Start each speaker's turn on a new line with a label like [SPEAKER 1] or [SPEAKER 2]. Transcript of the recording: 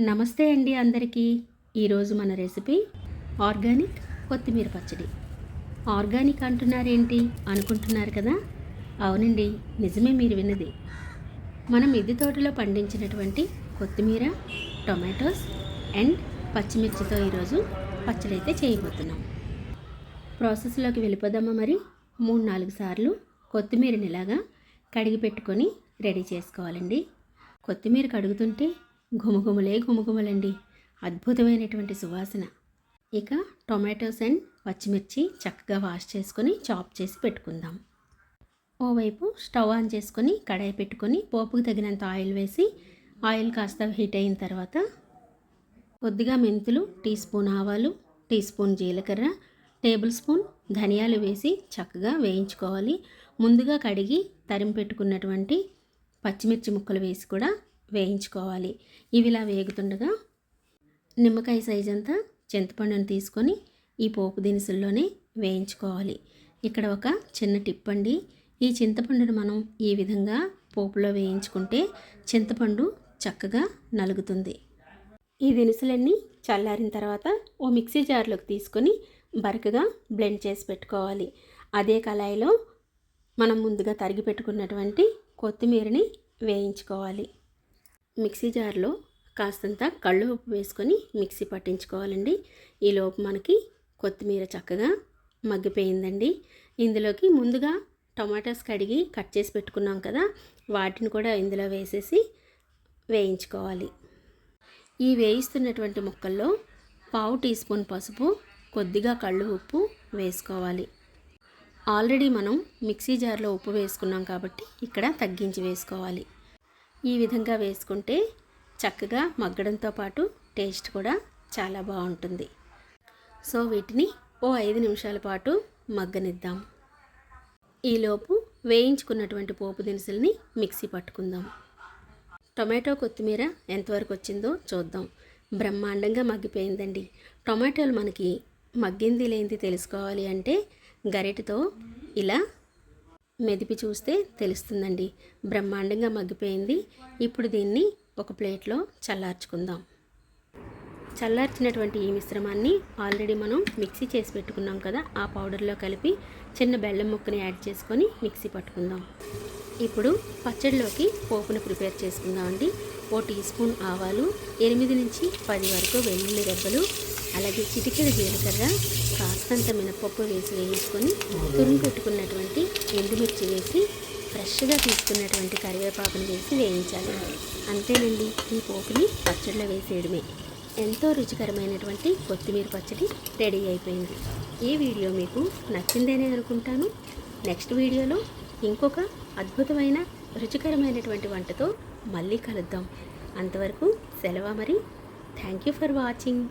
[SPEAKER 1] నమస్తే అండి అందరికీ. ఈరోజు మన రెసిపీ ఆర్గానిక్ కొత్తిమీర పచ్చడి. ఆర్గానిక్ అంటున్నారేంటి? అనుకుంటున్నారు కదా? అవునండి నిజమే మీరు విన్నది. మనం ఇది తోటలో పండించినటువంటి కొత్తిమీర టొమాటోస్ అండ్ పచ్చిమిర్చితో ఈరోజు పచ్చడి అయితే చేయబోతున్నాం. ప్రాసెస్లోకి వెళ్ళిపోదామా మరి? మూడు నాలుగు సార్లు కొత్తిమీరని ఇలాగా కడిగి పెట్టుకొని రెడీ చేసుకోవాలండి. కొత్తిమీర కడుగుతుంటే ఘుమఘుమలే ఘుమఘుమలండి. అద్భుతమైనటువంటి సువాసన. ఇక టొమాటోస్ అండ్ పచ్చిమిర్చి చక్కగా వాష్ చేసుకొని చాప్ చేసి పెట్టుకుందాం. ఓవైపు స్టవ్ ఆన్ చేసుకొని కడాయి పెట్టుకొని పోపుకు తగినంత ఆయిల్ వేసి ఆయిల్ కాస్త హీట్ అయిన తర్వాత కొద్దిగా మెంతులు టీ స్పూన్ ఆవాలు టీ స్పూన్ జీలకర్ర టేబుల్ స్పూన్ ధనియాలు వేసి చక్కగా వేయించుకోవాలి. ముందుగా కడిగి తరిమి పెట్టుకున్నటువంటి పచ్చిమిర్చి ముక్కలు వేసి కూడా వేయించుకోవాలి. ఇవి ఇలా వేగుతుండగా నిమ్మకాయ సైజ్ అంతా చింతపండును తీసుకొని ఈ పోపు దినుసుల్లోనే వేయించుకోవాలి. ఇక్కడ ఒక చిన్న టిప్ అండి. ఈ చింతపండును మనం ఈ విధంగా పోపులో వేయించుకుంటే చింతపండు చక్కగా నలుగుతుంది. ఈ దినుసులన్నీ చల్లారిన తర్వాత ఓ మిక్సీ జార్లోకి తీసుకొని బరకగా బ్లెండ్ చేసి పెట్టుకోవాలి. అదే కళాయిలో మనం ముందుగా తరిగి పెట్టుకున్నటువంటి కొత్తిమీరని వేయించుకోవాలి. మిక్సీ జార్లో కాస్తంత కళ్ళు ఉప్పు వేసుకొని మిక్సీ పట్టించుకోవాలండి. ఈలోపు మనకి కొత్తిమీర చక్కగా మగ్గిపోయిందండి. ఇందులోకి ముందుగా టమాటాస్ కడిగి కట్ చేసి పెట్టుకున్నాం కదా వాటిని కూడా ఇందులో వేసేసి వేయించుకోవాలి. ఈ వేయిస్తున్నటువంటి ముక్కల్లో పావు టీ స్పూన్ పసుపు కొద్దిగా కళ్ళు ఉప్పు వేసుకోవాలి. ఆల్రెడీ మనం మిక్సీ జార్లో ఉప్పు వేసుకున్నాం కాబట్టి ఇక్కడ తగ్గించి వేసుకోవాలి. ఈ విధంగా వేసుకుంటే చక్కగా మగ్గడంతో పాటు టేస్ట్ కూడా చాలా బాగుంటుంది. సో వీటిని ఓ ఐదు నిమిషాల పాటు మగ్గనిద్దాం. ఈలోపు వేయించుకున్నటువంటి పోపు దినుసుల్ని మిక్సీ పట్టుకుందాం. టొమాటో కొత్తిమీర ఎంతవరకు వచ్చిందో చూద్దాం. బ్రహ్మాండంగా మగ్గిపోయిందండి. టొమాటోలు మనకి మగ్గింది లేనిది తెలుసుకోవాలి అంటే గరిటతో ఇలా మెదిపి చూస్తే తెలుస్తుందండి. బ్రహ్మాండంగా మగ్గిపోయింది. ఇప్పుడు దీన్ని ఒక ప్లేట్లో చల్లార్చుకుందాం. చల్లార్చినటువంటి ఈ మిశ్రమాన్ని ఆల్రెడీ మనం మిక్సీ చేసి పెట్టుకున్నాం కదా ఆ పౌడర్లో కలిపి చిన్న బెల్లం ముక్కని యాడ్ చేసుకొని మిక్సీ పట్టుకుందాం. ఇప్పుడు పచ్చడిలోకి పోపును ప్రిపేర్ చేసుకుందామండి. ఓ టీ స్పూన్ ఆవాలు ఎనిమిది నుంచి పది వరకు వెల్లుల్లి రెబ్బలు అలాగే చిటికెడు జీలకర్ర కాస్తంత మినపప్పు వేసి వేయించుకొని తురుము పెట్టుకున్నటువంటి ఎండుమిర్చి వేసి ఫ్రెష్గా తీసుకున్నటువంటి కరివేపాకుని వేసి వేయించాలి. అంతేనండి ఈ పోపుని పచ్చడిలో వేసేయడమే. ఎంతో రుచికరమైనటువంటి కొత్తిమీర పచ్చడి రెడీ అయిపోయింది. ఈ వీడియో మీకు నచ్చిందేనే అనుకుంటాను. నెక్స్ట్ వీడియోలో ఇంకొక అద్భుతమైన రుచికరమైనటువంటి వంటతో మళ్ళీ కలుద్దాం. అంతవరకు సెలవు మరి థ్యాంక్ యూ ఫర్ వాచింగ్